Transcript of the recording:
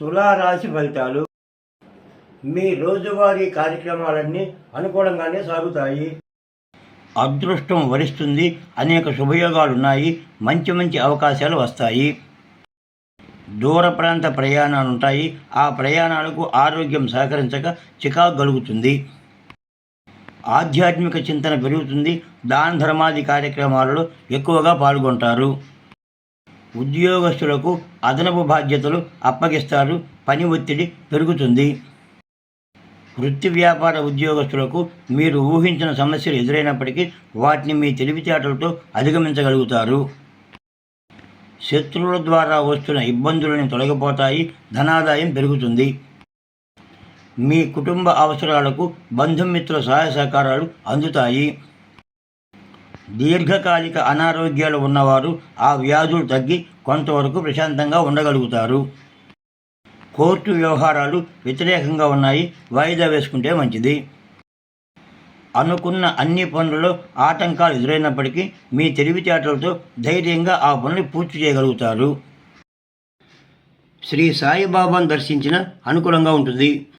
తులారాశి ఫలితాలు మీ రోజువారీ కార్యక్రమాలన్నీ అనుకూలంగానే సాగుతాయి. అదృష్టం వరిస్తుంది అనేక శుభయోగాలున్నాయి మంచి మంచి అవకాశాలు వస్తాయి. దూర ప్రాంత ప్రయాణాలు ఉంటాయి ఆ ప్రయాణాలకు ఆరోగ్యం సహకరించక చికాకు కలుగుతుంది. ఆధ్యాత్మిక చింతన పెరుగుతుంది దాన ధర్మాది కార్యక్రమాలలో ఎక్కువగా పాల్గొంటారు. ఉద్యోగస్తులకు అదనపు బాధ్యతలు అప్పగిస్తారు పని ఒత్తిడి పెరుగుతుంది. వృత్తి వ్యాపార ఉద్యోగస్తులకు మీరు ఊహించిన సమస్యలు ఎదురైనప్పటికీ వాటిని మీ తెలివితేటలతో అధిగమించగలుగుతారు. శత్రువుల ద్వారా వస్తున్న ఇబ్బందులను తొలగిపోతాయి ధనాదాయం పెరుగుతుంది. మీ కుటుంబ అవసరాలకు బంధుమిత్రుల సహాయ సహకారాలు అందుతాయి. దీర్ఘకాలిక అనారోగ్యాలు ఉన్నవారు ఆ వ్యాధులు తగ్గి కొంతవరకు ప్రశాంతంగా ఉండగలుగుతారు. కోర్టు వ్యవహారాలు వ్యతిరేకంగా ఉన్నాయి. వాయిదా వేసుకుంటే మంచిది. అనుకున్న అన్ని పనులలో ఆటంకాలు ఎదురైనప్పటికీ మీ తెలివితేటలతో ధైర్యంగా ఆ పనులు పూర్తి చేయగలుగుతారు. శ్రీ సాయిబాబాను దర్శించిన అనుకూలంగా ఉంటుంది.